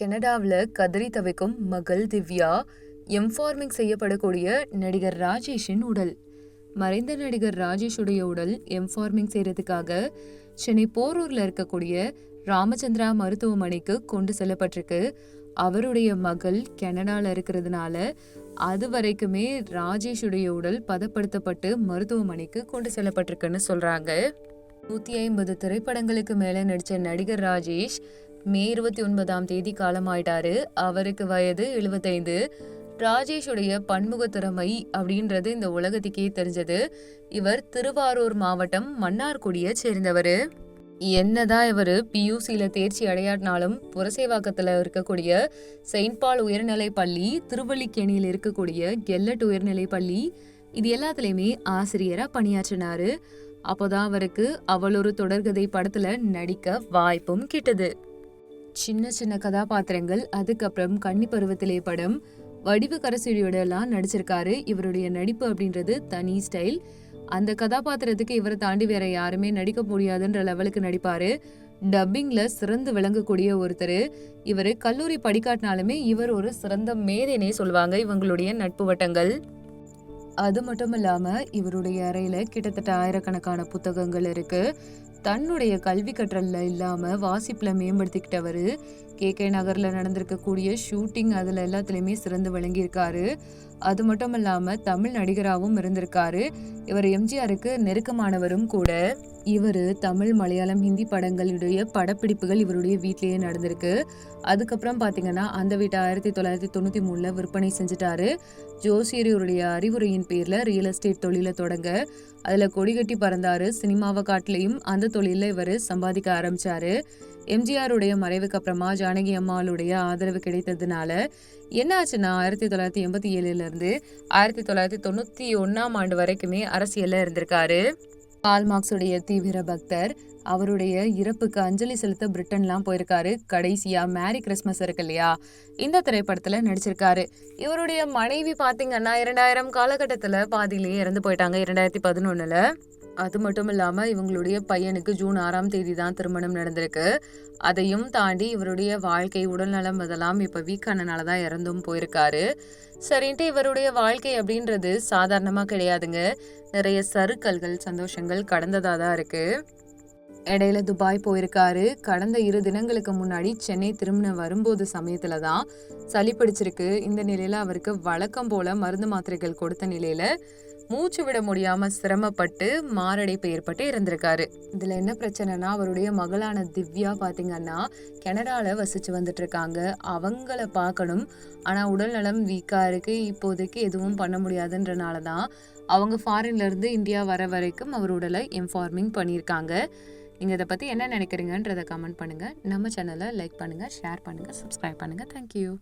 கனடாவில் கதறி தவிக்கும் மகள் திவ்யா எம்ஃபார்மிங் செய்யப்படக்கூடிய நடிகர் ராஜேஷின் உடல். மறைந்த நடிகர் ராஜேஷுடைய உடல் எம்ஃபார்மிங் செய்யறதுக்காக சென்னை போரூரில் இருக்கக்கூடிய ராமச்சந்திரா மருத்துவமனைக்கு கொண்டு செல்லப்பட்டிருக்கு. அவருடைய மகள் கனடாவில் இருக்கிறதுனால அது வரைக்குமே ராஜேஷுடைய உடல் பதப்படுத்தப்பட்டு மருத்துவமனைக்கு கொண்டு செல்லப்பட்டிருக்குன்னு சொல்றாங்க. நூற்றி ஐம்பது திரைப்படங்களுக்கு மேலே நடித்த நடிகர் ராஜேஷ் மே இருபத்தி ஒன்பதாம் தேதி காலமாயிட்டாரு அவருக்கு வயது எழுபத்தைந்து. ராஜேஷுடைய பன்முக திறமை அப்படின்றது இந்த உலகத்துக்கே தெரிஞ்சது. இவர் திருவாரூர் மாவட்டம் மன்னார்குடியை சேர்ந்தவர். என்னதான் இவர் பியூசியில் தேர்ச்சி அடையாட்டினாலும் புரசேவாக்கத்தில் இருக்கக்கூடிய செயின்ட் பால் உயர்நிலை பள்ளி திருவள்ளிக்கேணியில் இருக்கக்கூடிய கெல்லட் உயர்நிலை பள்ளி இது எல்லாத்துலேயுமே ஆசிரியராக பணியாற்றினாரு. அப்போதான் அவருக்கு அவளொரு தொடர்கதை படத்தில் நடிக்க வாய்ப்பும் கிட்டது. சின்ன சின்ன கதாபாத்திரங்கள் அதுக்கப்புறம் கன்னி பருவத்திலே படம். வடிவு கரசூரியோட நடிச்சிருக்காரு. இவருடைய நடிப்பு அப்படின்றது தனி ஸ்டைல். அந்த கதாபாத்திரத்துக்கு இவரை தாண்டி வேற யாருமே நடிக்க முடியாதுன்ற லெவலுக்கு நடிப்பாரு. டப்பிங்ல சிறந்து விளங்கக்கூடிய ஒருத்தர். இவர் கல்லூரி படிக்காட்டினாலுமே இவர் ஒரு சிறந்த மேதைனே சொல்லுவாங்க இவங்களுடைய நட்பு வட்டங்கள். அது மட்டும் இல்லாமல் இவருடைய அறையில் கிட்டத்தட்ட ஆயிரக்கணக்கான புத்தகங்கள் இருக்குது தன்னுடைய கல்வி கற்றலில் இல்லாமல் வாசிப்பில் மேம்படுத்திக்கிட்டவர் கே. கே. நகரில் நடந்திருக்கக்கூடிய ஷூட்டிங் அதில் எல்லாத்துலேயுமே சிறந்து விளங்கியிருக்காரு. அது மட்டும் இல்லாமல் தமிழ் நடிகராகவும் இருந்திருக்காரு. இவர் எம்ஜிஆருக்கு நெருக்கமானவரும் கூட. இவர் தமிழ் மலையாளம் ஹிந்தி படங்களுடைய படப்பிடிப்புகள் இவருடைய வீட்லேயே நடந்திருக்கு. அதுக்கப்புறம் பார்த்தீங்கன்னா அந்த வீட்டை ஆயிரத்தி தொள்ளாயிரத்தி தொண்ணூற்றி மூணில் விற்பனை செஞ்சுட்டாரு. ஜோசியர் இவருடைய அறிவுரையின் பேரில் ரியல் எஸ்டேட் தொழிலை தொடங்க அதில் கொடிகட்டி பறந்தாரு. சினிமாவை காட்டிலையும் அந்த தொழிலில் இவர் சம்பாதிக்க ஆரம்பிச்சாரு. எம்ஜிஆருடைய மறைவுக்கு அப்புறமா ஜானகி அம்மாளுடைய ஆதரவு கிடைத்ததுனால என்ன ஆச்சுன்னா ஆயிரத்தி தொள்ளாயிரத்தி எண்பத்தி ஏழுலேருந்து ஆயிரத்தி தொள்ளாயிரத்தி தொண்ணூற்றி ஒன்றாம் ஆண்டு வரைக்குமே அரசியலில் இருந்திருக்காரு. கால் மார்க்ஸுடைய தீவிர பக்தர் அவருடைய இறப்புக்கு அஞ்சலி செலுத்த பிரிட்டன்லாம் போயிருக்காரு. கடைசியா மேரி கிறிஸ்மஸ் இருக்கு இல்லையா? இந்த திரைப்படத்துல நடிச்சிருக்காரு. இவருடைய மனைவி பாத்தீங்கன்னா இரண்டாயிரம் காலகட்டத்துல பாதியிலேயே இறந்து போயிட்டாங்க இரண்டாயிரத்தி பதினொன்னுல. அது மட்டும் இல்லாமல் இவங்களுடைய பையனுக்கு ஜூன் ஆறாம் தேதி தான் திருமணம் நடந்திருக்கு. அதையும் தாண்டி இவருடைய வாழ்க்கை உடல்நலம் இதெல்லாம் இப்போ வீக்கானனால தான் இறந்தும் போயிருக்காரு. சரின்ட்டு இவருடைய வாழ்க்கை அப்படின்றது சாதாரணமாக கிடையாதுங்க. நிறைய சருக்கல்கள் சந்தோஷங்கள் கடந்ததாக தான் இருக்குது இடையில துபாய் போயிருக்காரு. கடந்த இரு தினங்களுக்கு முன்னாடி சென்னை திரும்பின வரும்போது சமயத்துல தான் சளி பிடிச்சிருக்கு. இந்த நிலையில அவருக்கு வழக்கம் போல மருந்து மாத்திரைகள் கொடுத்த நிலையில மூச்சு விட முடியாம சிரமப்பட்டு மாரடைப்பு ஏற்பட்டு இருந்திருக்காரு இதுல என்ன பிரச்சனைனா அவருடைய மகளான திவ்யா பாத்தீங்கன்னா கனடால வசிச்சு வந்துட்டு இருக்காங்க அவங்கள பார்க்கணும் ஆனா உடல் நலம் வீக்கா இருக்கு. இப்போதைக்கு எதுவும் பண்ண முடியாதுன்றனால தான் அவங்க ஃபாரின்ல இருந்து இந்தியா வர வரைக்கும் அவர் உடலை இன்ஃபார்மிங் பண்ணியிருக்காங்க. நீங்கள் இதை பற்றி என்ன நினைக்கிறீங்கன்றதை கமெண்ட் பண்ணுங்கள் நம்ம சேனலை லைக் பண்ணுங்கள் ஷேர் பண்ணுங்கள் சப்ஸ்கிரைப் பண்ணுங்கள் தேங்க்யூ